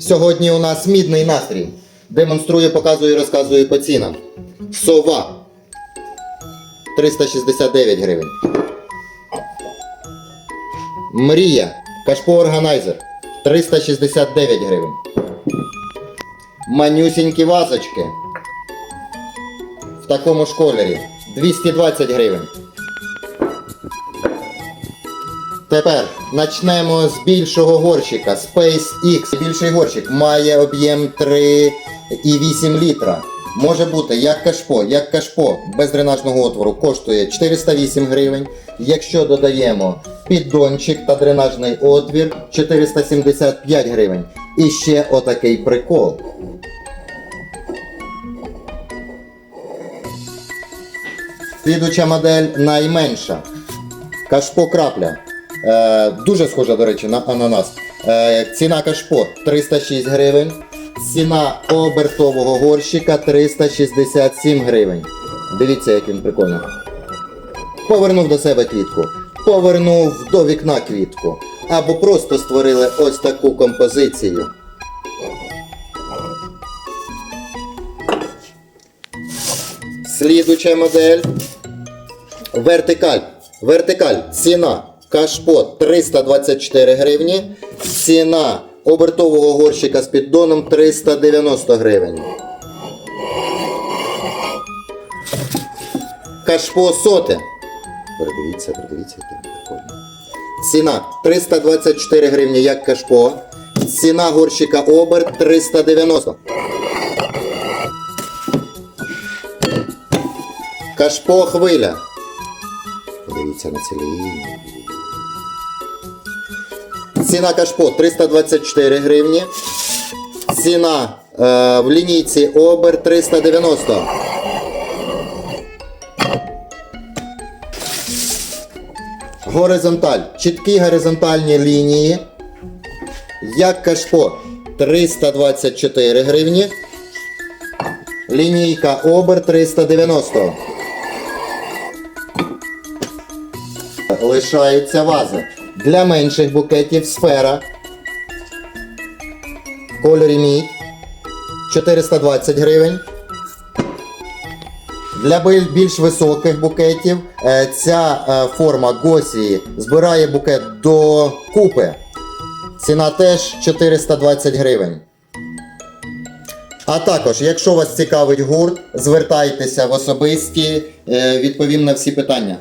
Сьогодні у нас мідний настрій. Демонструю, показую, розказую по цінам. Сова 369 гривень. Мрія. Кашпо органайзер 369 гривень. Манюсінькі вазочки. В такому ж кольорі 220 гривень. Тепер почнемо з більшого горщика Space X. Більший горщик має об'єм 3,8 літра. Може бути як кашпо, як кашпо без дренажного отвору коштує 408 гривень. Якщо додаємо піддончик та дренажний отвір 475 гривень. І ще отакий прикол. Слідуча модель найменша. Кашпо крапля. Е, дуже схожа, до речі, на ананас. Е, ціна кашпо 306 гривень. Ціна обертового горщика 367 гривень. Дивіться, як він прикольно. Повернув до себе квітку. Повернув до вікна квітку. Або просто створили ось таку композицію. Слідуча модель. Вертикаль. Вертикаль. Ціна кашпо 324 гривні. Ціна обертового горщика з піддоном 390 гривень. Кашпо соте. Передивіться, передивіться, який прикольний. Ціна 324 гривні як кашпо. Ціна горщика оберт 390. Кашпо хвиля. Подивіться на ці. Ціна кашпо 324 гривні. Ціна е, в лінійці обер 390. Горизонталь. Чіткі горизонтальні лінії. Як кашпо 324 гривні. Лінійка обер 390. Лишаються вази. Для менших букетів сфера. В кольорі мідь 420 гривень. Для більш високих букетів е, ця е, форма госії збирає букет до купи. Ціна теж 420 гривень. А також, якщо вас цікавить гурт, звертайтеся в особисті, е, відповім на всі питання.